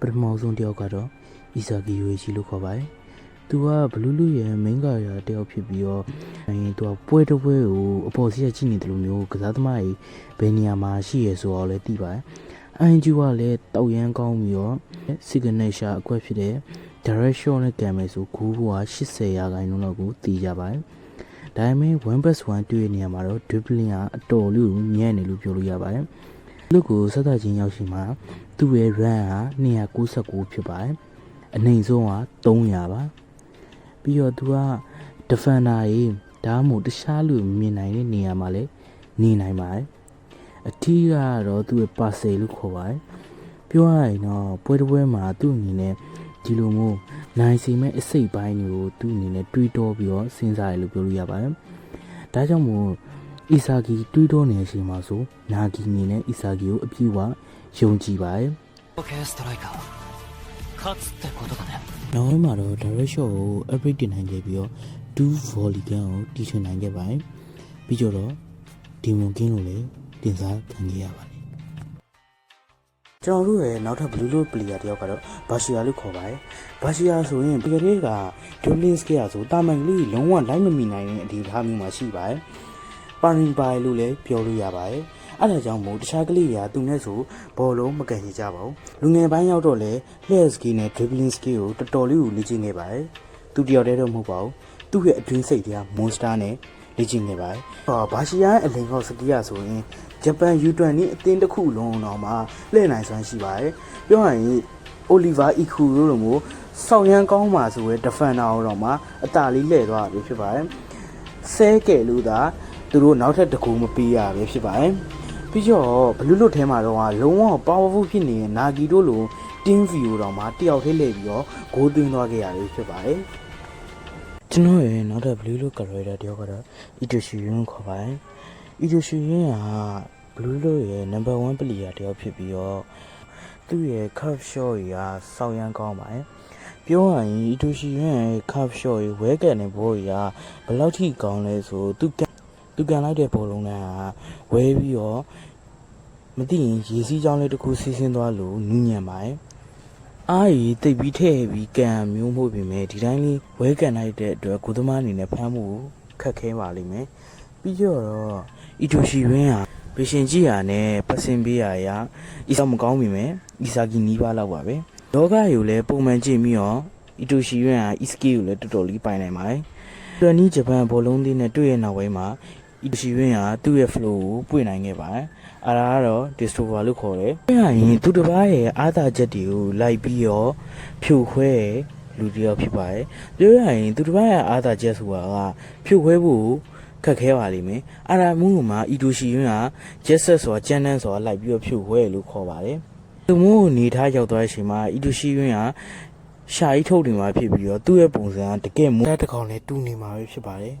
ပထမဆုံးတယောက်ကတော့အီဆာဂီယိုရှိလို့ခေါ်ပါတယ်။သူကဘလူးလူရဲ့ main ကရာတယောက်ဖြစ်ပြီးတော့အဲသူကပွဲတစ်ပွဲကိုအပေါ်စီးရကြည့်နေတယ်လို့မျိုးကစားသမားကြီးဘယ်နေရာမှာရှိရဲဆိုတော့လည်းသိပါတယ်။ ING ကလည်းတောက်ရမ်းကောင်းပြီးတော့ signature အကွက်ဖြစ်တဲ့ direct shot နဲ့ကံမယ်ဆိုဂိုးက80ရာခိုင်နှုန်းလောက်ကိုတည်ကြပါတယ်။ဒါပေမဲ့1 plus 1တွေ့တဲ့နေရာမှာတော့ dribbling ကအတော်လေးကိုညံ့နေလို့ပြောလို့ရပါတယ်။ လူကိုစသချင်းရောက်ရှိမှာသူ့ရဲ့ run က299ဖြစ်ပါတယ်။အနှိမ်ဆုံးက300ပါ။ပြီးတော့သူက defender ရေးဒါမှမဟုတ်တခြားလူမြင်နိုင်တဲ့နေရာမှာလည်းနေနိုင်ပါတယ်။အထီးကတော့သူ့ရဲ့ parcel လို့ခေါ်ပါတယ်။ပြောရရင်တော့ပွဲတစ်ပွဲမှာသူ့အနေနဲ့ဒီလိုမျိုးနိုင်စီမဲ့အစိတ်ပိုင်းတွေကိုသူ့အနေနဲ့တွေးတောပြီးတော့စဉ်းစားရလို့ပြောလို့ရပါတယ်။ဒါကြောင့်မို့ အီဆာဂီတွေးတော့နေရှိမှာဆိုနာဂီမြင်တဲ့အီဆာဂီကိုအပြည့်အဝယုံကြည်ပါတယ်။နောက်ပိုင်းမှာတော့ direct shot ကို upgrade တင်နိုင်ခဲ့ပြီးတော့2 volley gun ကိုတီထွင်နိုင်ခဲ့ပါတယ်။ပြီးတော့ demon gun ကိုလည်းတင်စားခံခဲ့ရပါတယ်။ကျွန်တော်တို့ရဲ့နောက်ထပ် blue loot player တယောက်ကတော့ဘာရှီယာလို့ခေါ်ပါတယ်။ဘာရှီယာဆိုရင်ပြည်ကလေးက Dolins ကဆိုတာမန်ကလေးလုံးဝလိုက်မမီနိုင်တဲ့အဒီထားမျိုးမှာရှိပါတယ်။ ပါရင်ပိုင်လို့လည်းပြောလို့ရပါတယ်။အဲဒါကြောင့်မို့တခြားကလေးတွေကသူနဲ့ဆိုဘောလုံးမကန်ရကြပါဘူး။လူငယ်ပိုင်းရောက်တော့လဲ play skill နဲ့ dribbling skill ကိုတော်တော်လေးကိုလေ့ကျင့်နေပါတယ်။သူတယောက်တည်းတော့မဟုတ်ပါဘူး။သူ့ရဲ့အတွင်းစိတ်တွေက monster နဲ့လေ့ကျင့်နေပါတယ်။ဟောဘာရှီယာရဲ့အလင်ကောက်စကီယာဆိုရင်ဂျပန် U20 အသင်းတစ်ခုလုံးတော့မှလှည့်နိုင်စွမ်းရှိပါတယ်။ပြောရရင် Oliver Iku တို့လိုမျိုးဆောက်ရမ်းကောင်းပါဆိုရဲ defender တော့မှအတာလေးလှည့်သွားပြီဖြစ်ပါတယ်။ဆဲကဲလို့သာ သူတို့နောက်ထပ်တစ်ခုမပေးရပဲဖြစ်ပါတယ်။ပြီးတော့ဘလူးလွတ်ထဲမှာတော့လုံးဝ powerful ဖြစ်နေတဲ့နာဂီတို့လို team view တော့မှတယောက်ထဲလှည့်ပြီးတော့ဂိုးသွင်းသွားခဲ့ရတယ်ဖြစ်ပါတယ်။ကျွန်တော်ရဲ့နောက်ထပ် blue look character တယောက်ကတော့ Itoshi Yun ခေါ်ပါတယ်။ Itoshi Yun က blue look ရဲ့ number 1 player တယောက်ဖြစ်ပြီးတော့သူ့ရဲ့ curve shot ကြီးကစောင်းရမ်းကောင်းပါတယ်။ပြောရရင် Itoshi Yun ရဲ့ curve shot ကြီးဝဲကန်တဲ့ဘောကြီးကဘယ်လောက်ထိကောင်းလဲဆိုသူက သူကန်လိုက်တဲ့ဘောလုံးကဝဲပြီးတော့မသိရင်ရေစီးကြောင်းလေးတစ်ခုစီးဆင်းသွားလို့နူးညံ့ပါတယ်။အားရီတိတ်ပြီးထည့်ပြီးကန်မျိုးမှုပြင်မဲ့ဒီတိုင်းလေးဝဲကန်လိုက်တဲ့အတွက်ကိုသမားအနေနဲ့ဖမ်းမှုခက်ခဲပါလိမ့်မယ်။ပြီးတော့အီတိုရှီဝင်းဟာဗေရှင်ကြီးဟာနဲ့ပတ်စင်ပေးရရာအီဆာမကောင်းပြီမယ်။အီဆာကီနီးပါးလောက်ပါပဲ။လောကယူလည်းပုံမှန်ကြည့်ပြီးတော့အီတိုရှီဝင်းဟာအီစကီကိုလည်းတော်တော်လေးပိုင်နိုင်ပါတယ်။တူနီဂျပန်ဘောလုံးသင်းနဲ့တွေ့ရနောက်ပိုင်းမှာ အီတိုရှီဝင်းဟာသူ့ရဲ့ flow ကိုပွင့်နိုင်ခဲ့ပါတယ်။အဲဒါကတော့ distrover လို့ခေါ်တယ်။ပြောရရင်သူတစ်ပါးရဲ့အာသာချက်တွေကိုလိုက်ပြီးတော့ဖြိုခွဲလူတစ်ယောက်ဖြစ်ပါတယ်။ပြောရရင်သူတစ်ပါးရဲ့အာသာချက်ဆိုတာကဖြိုခွဲဖို့ခက်ခဲပါလိမ့်မယ်။အာရာမူးမှာအီတိုရှီဝင်းက jet set ဆိုတာကျန်းတန်းဆိုတာလိုက်ပြီးတော့ဖြိုခွဲလို့ခေါ်ပါတယ်။သူမို့နေထားရောက်သွားတဲ့အချိန်မှာအီတိုရှီဝင်းကရှာကြီးထုတ်နေမှာဖြစ်ပြီးတော့သူ့ရဲ့ပုံစံကတကယ်မိုးတစ်ကောင်နဲ့တူနေမှာပဲဖြစ်ပါတယ်